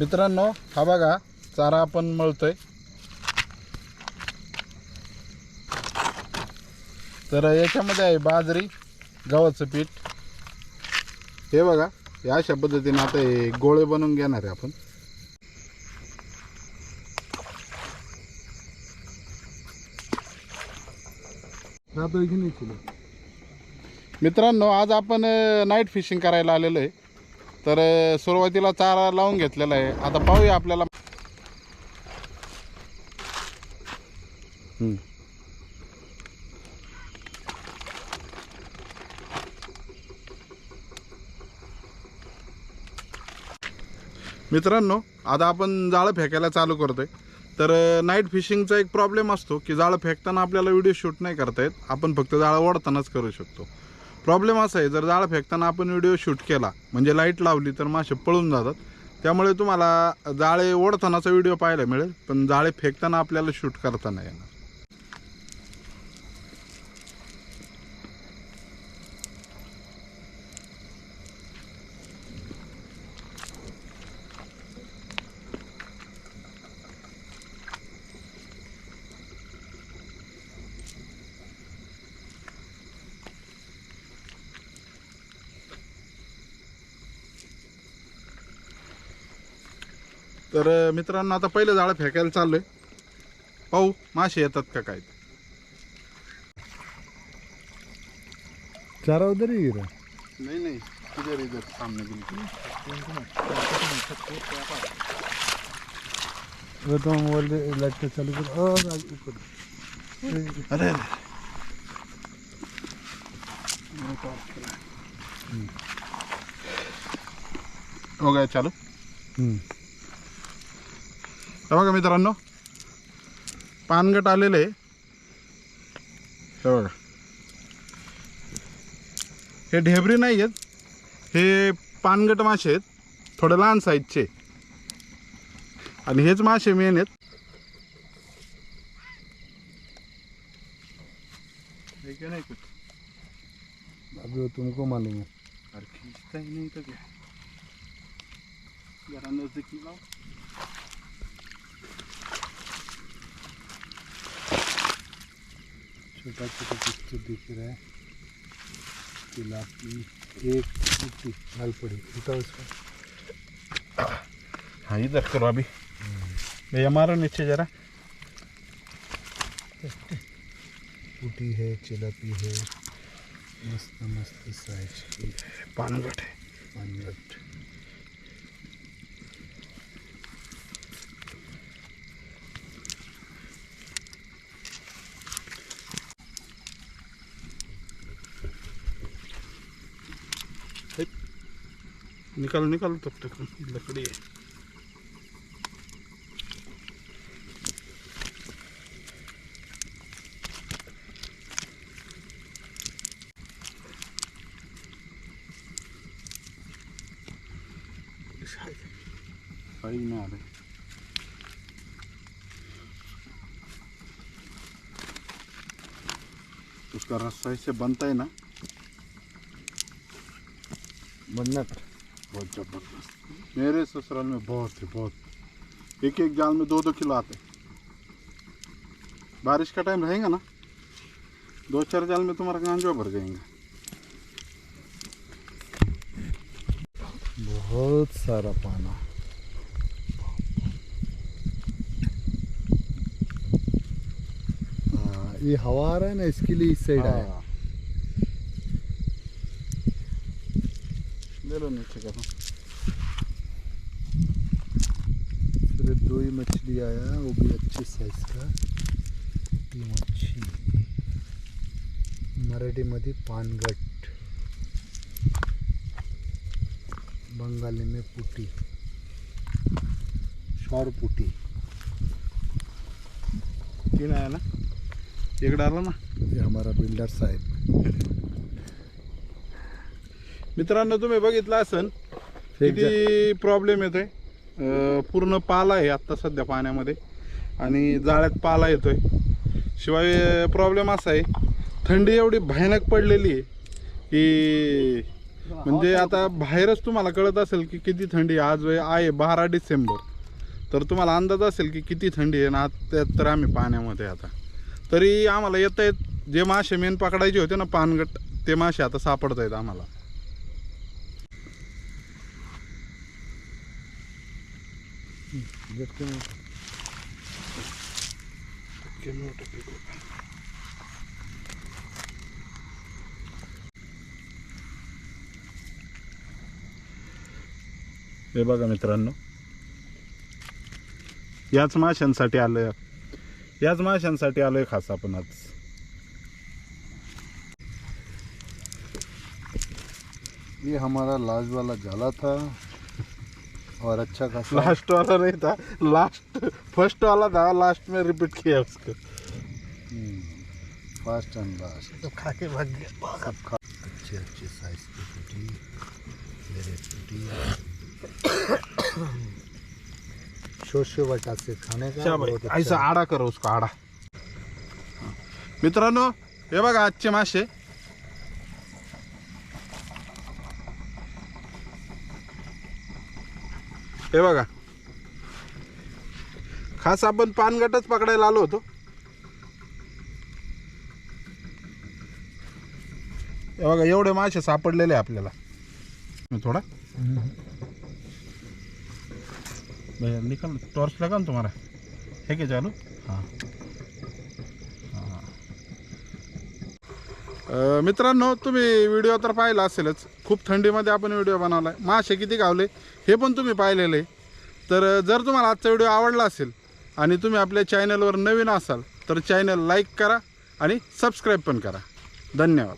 मित्रांनो हा बघा चारा आपण मळतोय. तर याच्यामध्ये आहे बाजरी गव्हाचं पीठ. हे बघा या अशा पद्धतीने आता हे गोळे बनवून घेणार आहे आपण. मित्रांनो आज आपण नाईट फिशिंग करायला आलेलो आहे. तर सुरुवातीला चारा लावून घेतलेला आहे. आता पाहूया आपल्याला. मित्रांनो आता आपण जाळं फेकायला चालू करतोय. तर नाईट फिशिंगचा एक प्रॉब्लेम असतो की जाळं फेकताना आपल्याला व्हिडिओ शूट नाही करता येत. आपण फक्त जाळं ओढतानाच करू शकतो. प्रॉब्लेम असा आहे जर जाळं फेकताना आपण व्हिडिओ शूट केला म्हणजे लाइट लावली तर मासे पळून जातात. त्यामुळे तुम्हाला जाळे ओढतानाचा व्हिडिओ पाहायला मिळेल पण जाळे फेकताना आपल्याला शूट करता नाही येणार. तर मित्रांनो आता पहिलं जाळं फेकायला चाललोय. पाहू मासे येतात का काय. चारा उधर गिरा नाही नाही. इधर इधर सामने बिल्कुल. वो तो मोबाइल लाइट का चालू कर. और आगे ऊपर अरे हो चालू. हम्म. हे बघा मित्रांनो. पानगट आलेले. आहे हे बघा. हे ढेबरी नाही आहेत. हे पानगट मासे आहेत. थोडे लहान साईजचे आणि हेच मासे मेन आहेत. हे नाही अभी तुमको मालूम है अरे खींचता ही नहीं तो क्या? जरा नजदीकी लाओ छोटा छोटा पिक्चर दिख रहा है तिलापी एक पुट्टी पड़ी उठा उसको हाँ इधर करो अभी। भैया मारो नीचे जरा। पुटी है चिलापी है। मस्त मस्त साइज़ पानगट है। पानगट निकालो निकालो तब तक लकड़ी है। सही में आ रहे उसका रस्सा ऐसे बनता है ना? मन्नत बहुत ज़बरदस्त। मेरे ससुराल में बहुत है बहुत। एक एक जाल में दो दो किलो आते बारिश का टाइम रहेगा ना? दो चार जाल में तुम्हारा गांजवा भर जाएँगे। बहुत सारा पाना। हाँ, ये हवा आ रहा है ना इसके लिए इस साइड आया। हाँ। लो नीचे तो। फिर दो ही मछली आया वो भी अच्छे साइज़ का। मच्छी मराठीमध्ये पानगट। बंगाली में पुटी। शॉर पुटी। तीन आया ना? एक डाला ना? ये हमारा बिल्डर साहेब। मित्रांनो तुम्ही बघितलं असन किती प्रॉब्लेम येतोय. पूर्ण पाला आहे आत्ता सध्या पाण्यामध्ये आणि जाळ्यात पाला येतोय. शिवाय प्रॉब्लेम असा आहे थंडी एवढी भयानक पडलेली आहे की म्हणजे आता बाहेरच तुम्हाला कळत असेल की किती थंडी. आज वे- आहे बारा डिसेंबर. तर तुम्हाला अंदाज असेल की किती थंडी आहे ना आता तर आम्ही पाण्यामध्ये आता. तरी आम्हाला येत आहेत जे मासे मेन पकडायचे होते ना पानगट ते मासे आता सापडत आहेत आम्हाला. झटके में हे बघा मित्रांनो. याच माशांसाठी आलोय. याच माशांसाठी आलोय खास आपण आज. ये हमारा लाजवाला वाला जाला था. और अच्छा खासा। लास्ट वाला नहीं था। लास्ट फर्स्ट वाला था लास्ट में रिपीट किया उसको। फास्ट एंड लास्ट तो खा के भाग गया। सब खा अच्छे अच्छे साइज की टूटी मेरे टूटी शोशे बटा से खाने का बहुत अच्छा। ऐसा। आडा करो उसको आडा। मित्रांनो हे बघा आजचे मासे। हे बघा. खास आपण पानगटच पकडायला आलो होतो. हे बघा एवढे मासे सापडलेले आपल्याला. थोडा. भैया निकल टॉर्च लगा ना तुम्हारा. है क्या चालू. हाँ. अ, मित्रांनो तुम्ही व्हिडिओ तर पाहिला असेलच. खूप थंडीमध्ये आपण व्हिडिओ बनवला आहे मासे किती गावले हे पण तुम्ही पाहिलेले. आहे. तर अ, जर तुम्हाला आजचा व्हिडिओ आवडला असेल आणि तुम्ही आपल्या चॅनलवर नवीन असाल तर चॅनल लाईक करा आणि सबस्क्राईब पण करा. धन्यवाद.